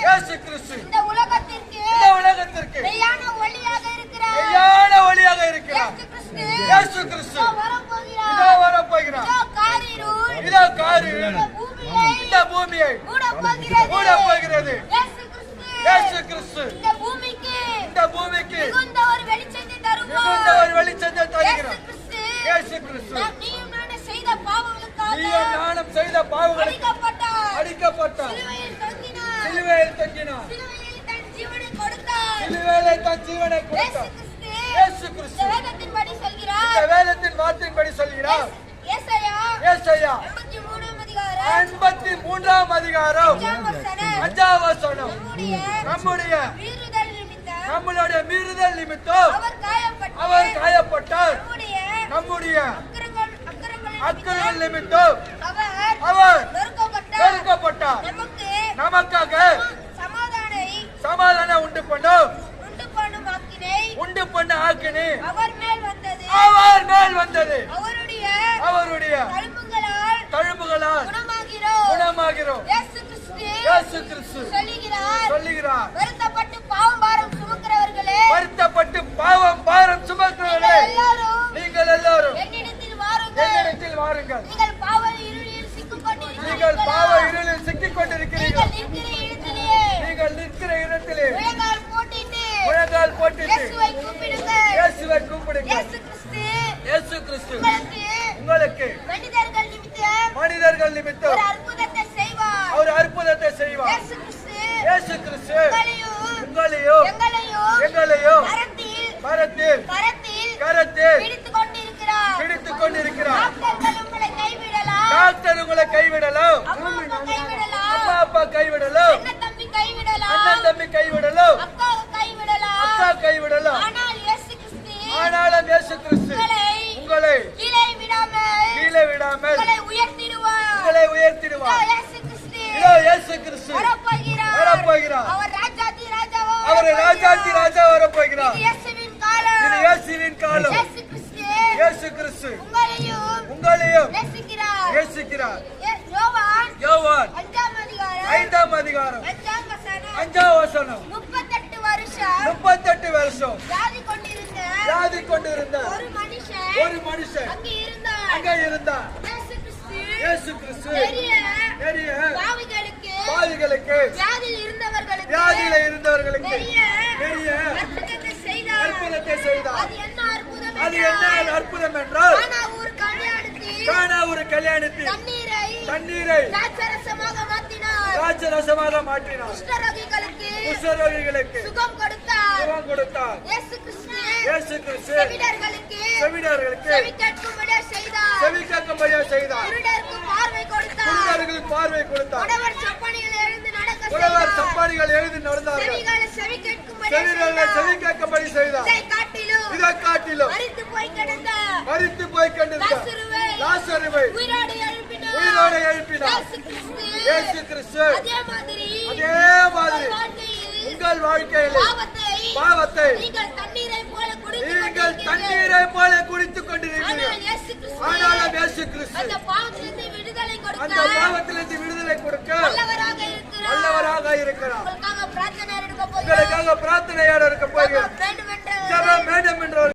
இயேசு கிறிஸ்து. இந்த உலகத்திற்கு இந்த உலகத்திற்கு மெய்யான ஒளியாக இருக்கிறார். மெய்யான ஒளியாக இருக்கிறார். இயேசு கிறிஸ்து. இதோ. இதோ காரிருள். இதோ இந்த பூமியை மூடப் போகிறது. மூடப் போகிறது. இயேசு கிறிஸ்து. இயேசு கிறிஸ்து. அடிக்கப்பட்டார் சிலுவையில் தொங்கினார். சிலுவையில் தன் ஜீவனை கொடுத்தார். இயேசு கிறிஸ்து. இந்த வேதத்தின்படி சொல்கிறார். வேதத்தின் வார்த்தையின்படி சொல்கிறார். ஏசாயா ஏசாயா 83 அதிகாரம். எண்பத்தி மூன்றாம் அதிகாரம். அஞ்சாம் வசனம். அஞ்சாம் வசனம். நம்முடைய நம்மளுடைய மீறுதல் நிமித்தம். அவர் காயப்பட்டு அவர் காயப்பட்டார். நம்முடைய அக்கிரங்கள் நிமித்தம். உண்டு பண்ண ஆக்கினி அவர் மேல் வந்தது. அவர் மேல் வந்தது. அவருடைய அவருடைய தழும்புகளால் தழும்புகளால் குணமாகிறோம். குணமாகிறோம். இயேசு கிறிஸ்து இயேசு கிறிஸ்து சொல்லுகிறார். சொல்லுகிறார். வருத்தப்பட்டு பாவம் பாரம் சுமக்கிறவர்களே வருத்தப்பட்டு பாவம் பாரம் சுமக்கிறவர்களே நீங்கள் எல்லாரும் நீங்கள் எல்லாரும் என்னிடத்தில் வாருங்கள். என்னிடத்தில் வாருங்கள். நீங்கள் பாவ இருளில் சிக்கிக் நீங்கள்? பாவ இருளில் சிக்கிக் கொண்டிருக்கிறீர்கள் நீங்கள் இருக்கிற இடத்திலேயே நீங்கள் நிற்கிற இடத்திலே. போட்டுட்டு. இயேசுவை கூப்பிடுங்கள். இயேசுவை கூப்பிடுங்கள். இயேசு கிறிஸ்து. இயேசு கிறிஸ்து. உங்களுக்கு உங்களுக்கு மனிதர்கள் நிமித்தம் மனிதர்கள் ஒரு நிமித்தம் அற்புதத்தை செய்வார். அவர் அற்புதத்தை செய்வார். இயேசு கிறிஸ்து. இயேசு கிறிஸ்து. உங்களையும் எங்களையும் எங்களையும் கரத்தில் மரத்தில் கரத்தில் கரத்தில் பிடித்துக் கொண்டிருக்கிறார் பிடித்துக் கொண்டிருக்கிறார் வரப்போகிறார். ராஜாதி ராஜா வரப்போகிறார். இது இயேசுவின் காலம். இது இயேசுவின் காலம். இயேசு கிறிஸ்து உங்களையும் நேசிக்கிறார். யோவான். ஐந்தாம் அதிகாரம். அஞ்சாம் வசனம். முப்பத்தெட்டு வருஷம் வியாதி கொண்டிருந்த ஒரு மனுஷன் ஒரு அங்கே இருந்தார் இயேசு கிறிஸ்து பெரிய பாவிகளுக்கு இருந்தவர்களுக்கு வியாதியில இருந்தவர்களுக்கு பெரிய பெரிய அற்புதத்தை செய்தார் அற்புதத்தை செய்தார். அது என்ன அற்புதம் என்றால், கானா ஒரு கல்யாணத்தில் தண்ணீரை ராஜரசமாக மாற்றினார். குஷ்டரோகிகளுக்கு சுகம் கொடுத்தார். சுகம் கொடுத்தார். இயேசு கிறிஸ்து இயேசு கிறிஸ்து செவிடர்களுக்கு செவிடர்களுக்கு செவி கேட்கும்படியா செய்தார். செவி கேட்கும்படியா செய்தார். குருடருக்கு பார்வை கொடுத்தார். குருடர்களுக்கு பார்வை கொடுத்தார். உடவர் சப்பனியில் எழுந்து நடக்க சப்பானிகள் நடந்தார்கள். செவிகளை செவி கேட்கும்படி செய்தார். காட்டிலும் மரித்து போய் கிடந்த மறித்து போய் கொண்டிருந்த லாசருவை உயிரோடு எழுப்பினார். உயிரோடு எழுப்பினார். இயேசு கிறிஸ்து. இயேசு கிறிஸ்து அதே மாதிரி அதே மாதிரி உங்கள் வாழ்க்கையில் பாவத்தை பாவத்தை நீங்கள் தண்ணீரை போல குடித்து நீங்கள். தண்ணீரை போல குடித்துக் கொண்டிருக்கிறீர்கள். இயேசு கிறிஸ்து ஆனாலும் இயேசு கிறிஸ்து அந்த பாவத்திலிருந்து விடுதலை அந்த கொடுக்க பாவத்திலிருந்து விடுதலை கொடுக்க வல்லவராக இருக்கிறார். வல்லவராக இருக்கிறார். உங்களுக்காக பிரார்த்தனை எடுக்க போகிறோம். உங்களுக்காக பிரார்த்தனையோட இருக்க போகிறோம். வேண்டும் என்றார்